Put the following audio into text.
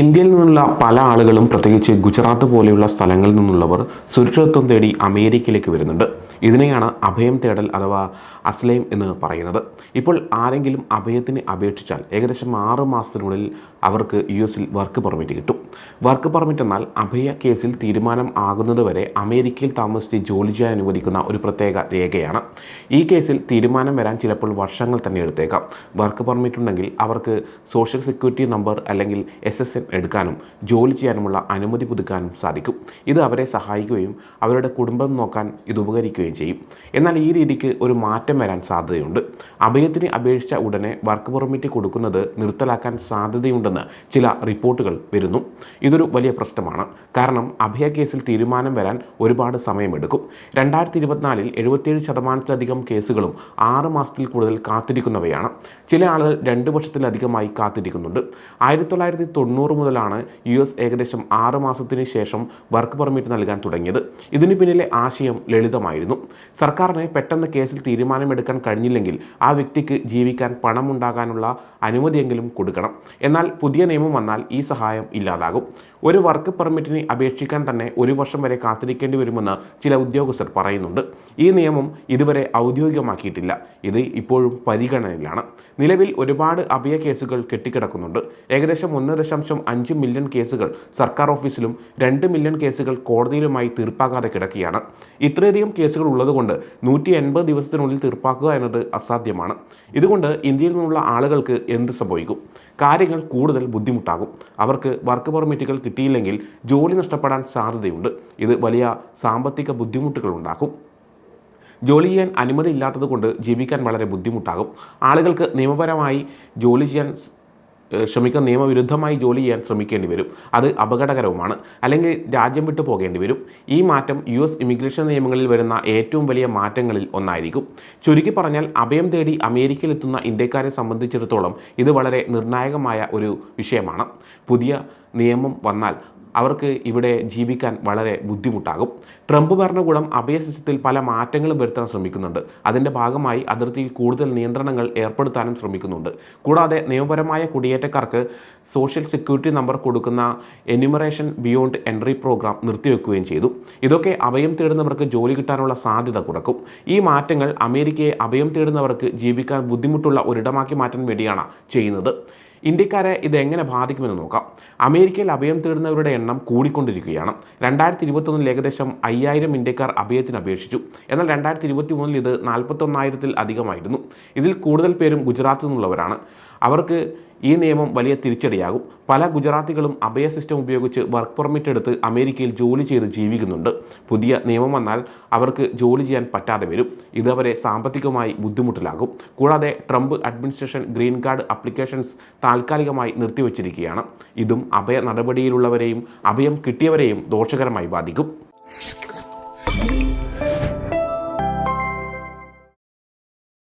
ഇന്ത്യയിൽ നിന്നുള്ള പല ആളുകളും പ്രത്യേകിച്ച് ഗുജറാത്ത് പോലെയുള്ള സ്ഥലങ്ങളിൽ നിന്നുള്ളവർ സുരക്ഷിതത്വം തേടി അമേരിക്കയിലേക്ക് വരുന്നുണ്ട്. ഇതിനെയാണ് അഭയം തേടൽ അഥവാ അസ്ലൈം എന്ന് പറയുന്നത്. ഇപ്പോൾ ആരെങ്കിലും അഭയത്തിന് അപേക്ഷിച്ചാൽ ഏകദേശം ആറ് മാസത്തിനുള്ളിൽ അവർക്ക് യു എസിൽ വർക്ക് പെർമിറ്റ് കിട്ടും. വർക്ക് പെർമിറ്റ് എന്നാൽ അഭയ കേസിൽ തീരുമാനം ആകുന്നതുവരെ അമേരിക്കയിൽ താമസിച്ച് ജോലി ചെയ്യാൻ അനുവദിക്കുന്ന ഒരു പ്രത്യേക രേഖയാണ്. ഈ കേസിൽ തീരുമാനം വരാൻ ചിലപ്പോൾ വർഷങ്ങൾ തന്നെ എടുത്തേക്കാം. വർക്ക് പെർമിറ്റ് ഉണ്ടെങ്കിൽ അവർക്ക് സോഷ്യൽ സെക്യൂരിറ്റി നമ്പർ അല്ലെങ്കിൽ എസ് എസ് എൻ എടുക്കാനും ജോലി ചെയ്യാനുമുള്ള അനുമതി പുതുക്കാനും സാധിക്കും. ഇത് അവരെ സഹായിക്കുകയും അവരുടെ കുടുംബം നോക്കാൻ ഇത് ഉപകരിക്കുകയും ചെയ്യും. എന്നാൽ ഈ രീതിക്ക് ഒരു മാറ്റം വരാൻ സാധ്യതയുണ്ട്. അഭയത്തിന് അപേക്ഷിച്ച ഉടനെ വർക്ക് പെർമിറ്റ് കൊടുക്കുന്നത് നിർത്തലാക്കാൻ സാധ്യതയുണ്ടെന്ന് ചില റിപ്പോർട്ടുകൾ വരുന്നു. ഇതൊരു വലിയ പ്രശ്നമാണ്. കാരണം അഭയ കേസിൽ തീരുമാനം വരാൻ ഒരുപാട് സമയമെടുക്കും. രണ്ടായിരത്തി ഇരുപത്തിനാലിൽ എഴുപത്തിയേഴ് ശതമാനത്തിലധികം കേസുകളും ആറ് മാസത്തിൽ കൂടുതൽ കാത്തിരിക്കുന്നവയാണ്. ചില ആളുകൾ രണ്ട് വർഷത്തിലധികമായി കാത്തിരിക്കുന്നുണ്ട്. ആയിരത്തി തൊള്ളായിരത്തി തൊണ്ണൂറ് മുതലാണ് യു എസ് ഏകദേശം ആറ് മാസത്തിന് ശേഷം വർക്ക് പെർമിറ്റ് നൽകാൻ തുടങ്ങിയത്. ഇതിന് പിന്നിലെ ആശയം ലളിതമായിരുന്നു. സർക്കാരിന് പെട്ടെന്ന് കേസിൽ തീരുമാനമെടുക്കാൻ കഴിഞ്ഞില്ലെങ്കിൽ ആ വ്യക്തിക്ക് ജീവിക്കാൻ പണമുണ്ടാകാനുള്ള അനുമതിയെങ്കിലും കൊടുക്കണം. എന്നാൽ പുതിയ നിയമം വന്നാൽ ഈ സഹായം ഇല്ലാതാകും. ഒരു വർക്ക് പെർമിറ്റിന് അപേക്ഷിക്കാൻ തന്നെ ഒരു വർഷം വരെ കാത്തിരിക്കേണ്ടി വരുമെന്ന് ചില ഉദ്യോഗസ്ഥർ പറയുന്നുണ്ട്. ഈ നിയമം ഇതുവരെ ഔദ്യോഗികമാക്കിയിട്ടില്ല. ഇത് ഇപ്പോഴും പരിഗണനയിലാണ്. നിലവിൽ ഒരുപാട് അഭയ കേസുകൾ കെട്ടിക്കിടക്കുന്നുണ്ട്. ഏകദേശം ഒന്ന് ദശാംശം അഞ്ച് മില്യൺ കേസുകൾ സർക്കാർ ഓഫീസിലും രണ്ട് മില്യൺ കേസുകൾ കോടതിയിലുമായി തീർപ്പാകാതെ കിടക്കുകയാണ്. ഇത്രയധികം കേസുകൾ ഉള്ളതുകൊണ്ട് നൂറ്റി എൺപത് ദിവസത്തിനുള്ളിൽ തീർപ്പാക്കുക എന്നത് അസാധ്യമാണ്. ഇതുകൊണ്ട് ഇന്ത്യയിൽ നിന്നുള്ള ആളുകൾക്ക് എന്ത് സംഭവിക്കും? കാര്യങ്ങൾ കൂടുതൽ ബുദ്ധിമുട്ടാകും. അവർക്ക് വർക്ക് പെർമിറ്റുകൾ കിട്ടിയില്ലെങ്കിൽ ജോലി നഷ്ടപ്പെടാൻ സാധ്യതയുണ്ട്. ഇത് വലിയ സാമ്പത്തിക ബുദ്ധിമുട്ടുകൾ ഉണ്ടാക്കും. ജോലി ചെയ്യാൻ അനുമതി ഇല്ലാത്തത് കൊണ്ട് ജീവിക്കാൻ വളരെ ബുദ്ധിമുട്ടാകും. ആളുകൾക്ക് നിയമപരമായി ജോലി ചെയ്യാൻ ശ്രമിക്കുന്ന നിയമവിരുദ്ധമായി ജോലി ചെയ്യാൻ ശ്രമിക്കേണ്ടി വരും. അത് അപകടകരവുമാണ്. അല്ലെങ്കിൽ രാജ്യം വിട്ടു പോകേണ്ടി വരും. ഈ മാറ്റം യു എസ് ഇമിഗ്രേഷൻ നിയമങ്ങളിൽ വരുന്ന ഏറ്റവും വലിയ മാറ്റങ്ങളിൽ ഒന്നായിരിക്കും. ചുരുക്കി പറഞ്ഞാൽ അഭയം തേടി അമേരിക്കയിൽ എത്തുന്ന ഇന്ത്യക്കാരെ സംബന്ധിച്ചിടത്തോളം ഇത് വളരെ നിർണായകമായ ഒരു വിഷയമാണ്. പുതിയ നിയമം വന്നാൽ അവർക്ക് ഇവിടെ ജീവിക്കാൻ വളരെ ബുദ്ധിമുട്ടാകും. ട്രംപ് ഭരണകൂടം അഭയ സിസ്റ്റത്തിൽ പല മാറ്റങ്ങളും വരുത്താൻ ശ്രമിക്കുന്നുണ്ട്. അതിന്റെ ഭാഗമായി അതിർത്തിയിൽ കൂടുതൽ നിയന്ത്രണങ്ങൾ ഏർപ്പെടുത്താനും ശ്രമിക്കുന്നുണ്ട്. കൂടാതെ നിയമപരമായ കുടിയേറ്റക്കാർക്ക് സോഷ്യൽ സെക്യൂരിറ്റി നമ്പർ കൊടുക്കുന്ന എന്യൂമറേഷൻ ബിയോണ്ട് എൻട്രി പ്രോഗ്രാം നിർത്തിവെക്കുകയും ചെയ്തു. ഇതൊക്കെ അഭയം തേടുന്നവർക്ക് ജോലി കിട്ടാനുള്ള സാധ്യത കുറക്കും. ഈ മാറ്റങ്ങൾ അമേരിക്കയെ അഭയം തേടുന്നവർക്ക് ജീവിക്കാൻ ബുദ്ധിമുട്ടുള്ള ഒരിടമാക്കി മാറ്റാൻ വേണ്ടിയാണ് ചെയ്യുന്നത്. ഇന്ത്യക്കാരെ ഇത് എങ്ങനെ ബാധിക്കുമെന്ന് നോക്കാം. അമേരിക്കയിൽ അഭയം തേടുന്നവരുടെ എണ്ണം കൂടിക്കൊണ്ടിരിക്കുകയാണ്. രണ്ടായിരത്തി ഇരുപത്തൊന്നിൽ ഏകദേശം അയ്യായിരം ഇന്ത്യക്കാർ അഭയത്തിന് അപേക്ഷിച്ചു. എന്നാൽ രണ്ടായിരത്തി ഇരുപത്തി മൂന്നിൽ ഇത് നാൽപ്പത്തൊന്നായിരത്തിൽ അധികമായിരുന്നു. ഇതിൽ കൂടുതൽ പേരും ഗുജറാത്തിൽ നിന്നുള്ളവരാണ്. അവർക്ക് ഈ നിയമം വലിയ തിരിച്ചടിയാകും. പല ഗുജറാത്തികളും അഭയ സിസ്റ്റം ഉപയോഗിച്ച് വർക്ക് പെർമിറ്റ് എടുത്ത് അമേരിക്കയിൽ ജോലി ചെയ്ത് ജീവിക്കുന്നുണ്ട്. പുതിയ നിയമം വന്നാൽ അവർക്ക് ജോലി ചെയ്യാൻ പറ്റാതെ വരും. ഇതവരെ സാമ്പത്തികമായി ബുദ്ധിമുട്ടിലാകും. കൂടാതെ Trump administration green card applications താൽക്കാലികമായി നിർത്തിവച്ചിരിക്കുകയാണ്. ഇതും അഭയ നടപടിയിലുള്ളവരെയും അഭയം കിട്ടിയവരെയും ദോഷകരമായി ബാധിക്കും.